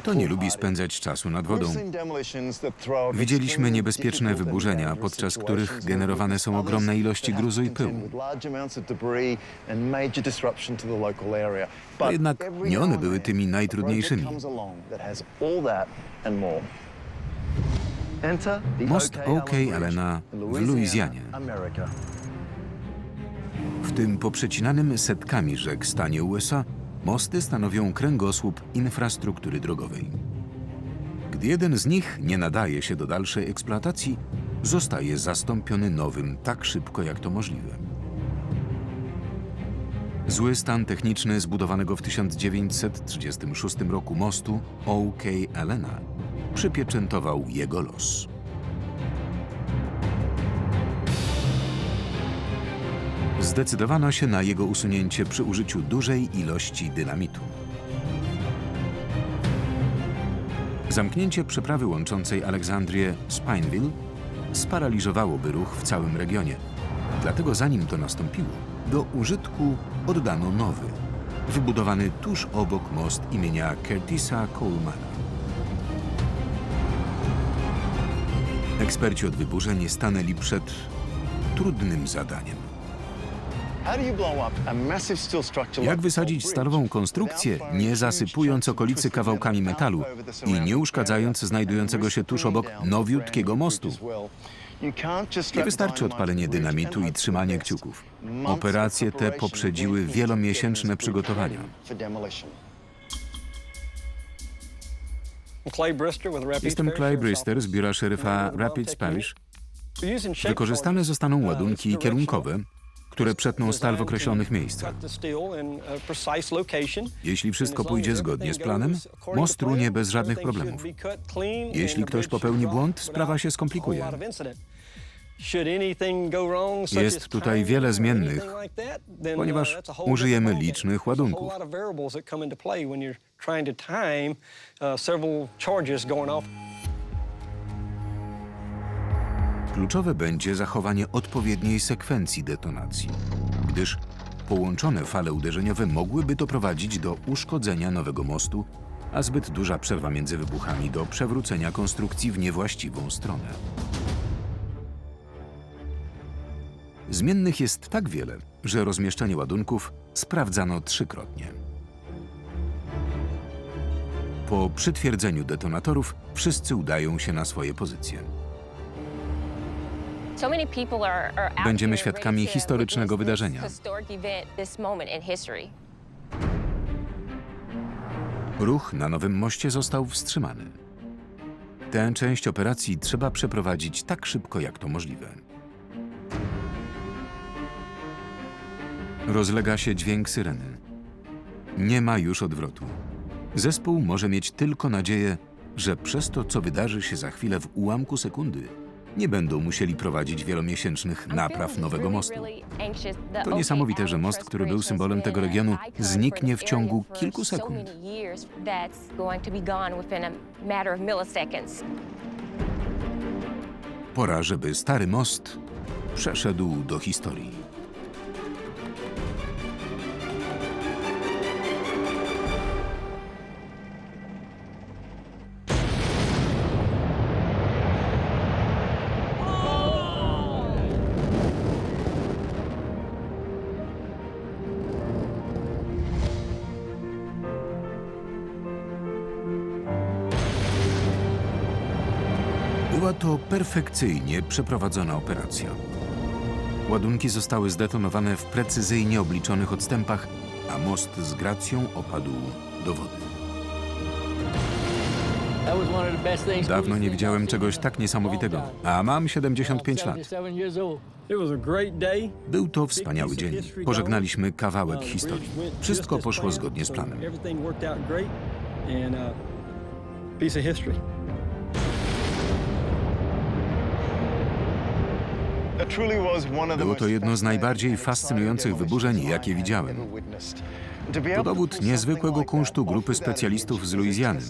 Kto nie lubi spędzać czasu nad wodą? Widzieliśmy niebezpieczne wyburzenia, podczas których generowane są ogromne ilości gruzu i pyłu. To jednak nie one były tymi najtrudniejszymi. Most OK Elena w Luizjanie. W tym poprzecinanym setkami rzek stanie USA mosty stanowią kręgosłup infrastruktury drogowej. Gdy jeden z nich nie nadaje się do dalszej eksploatacji, zostaje zastąpiony nowym tak szybko jak to możliwe. Zły stan techniczny zbudowanego w 1936 roku mostu OK Elena przypieczętował jego los. Zdecydowano się na jego usunięcie przy użyciu dużej ilości dynamitu. Zamknięcie przeprawy łączącej Aleksandrię z Pineville sparaliżowałoby ruch w całym regionie. Dlatego zanim to nastąpiło, do użytku oddano nowy, wybudowany tuż obok most imienia Curtisa Colemana. Eksperci od wyburzeń stanęli przed trudnym zadaniem. Jak wysadzić stalową konstrukcję, nie zasypując okolicy kawałkami metalu i nie uszkadzając znajdującego się tuż obok nowiutkiego mostu? Nie wystarczy odpalenie dynamitu i trzymanie kciuków. Operacje te poprzedziły wielomiesięczne przygotowania. Jestem Clay Brister z biura szeryfa Rapids Parish. Wykorzystane zostaną ładunki kierunkowe, które przetną stal w określonych miejscach. Jeśli wszystko pójdzie zgodnie z planem, most runie bez żadnych problemów. Jeśli ktoś popełni błąd, sprawa się skomplikuje. Jest tutaj wiele zmiennych, ponieważ użyjemy licznych ładunków. Kluczowe będzie zachowanie odpowiedniej sekwencji detonacji, gdyż połączone fale uderzeniowe mogłyby doprowadzić do uszkodzenia nowego mostu, a zbyt duża przerwa między wybuchami do przewrócenia konstrukcji w niewłaściwą stronę. Zmiennych jest tak wiele, że rozmieszczenie ładunków sprawdzano trzykrotnie. Po przytwierdzeniu detonatorów wszyscy udają się na swoje pozycje. Będziemy świadkami historycznego wydarzenia. Ruch na nowym moście został wstrzymany. Tę część operacji trzeba przeprowadzić tak szybko, jak to możliwe. Rozlega się dźwięk syreny. Nie ma już odwrotu. Zespół może mieć tylko nadzieję, że przez to, co wydarzy się za chwilę w ułamku sekundy, nie będą musieli prowadzić wielomiesięcznych napraw nowego mostu. To niesamowite, że most, który był symbolem tego regionu, zniknie w ciągu kilku sekund. Pora, żeby stary most przeszedł do historii. Była to perfekcyjnie przeprowadzona operacja. Ładunki zostały zdetonowane w precyzyjnie obliczonych odstępach, a most z gracją opadł do wody. Dawno nie widziałem czegoś tak niesamowitego, A mam 75 lat. Był to wspaniały dzień. Pożegnaliśmy kawałek historii. Wszystko poszło zgodnie z planem. Było to jedno z najbardziej fascynujących wyburzeń, jakie widziałem. To dowód niezwykłego kunsztu grupy specjalistów z Luizjany.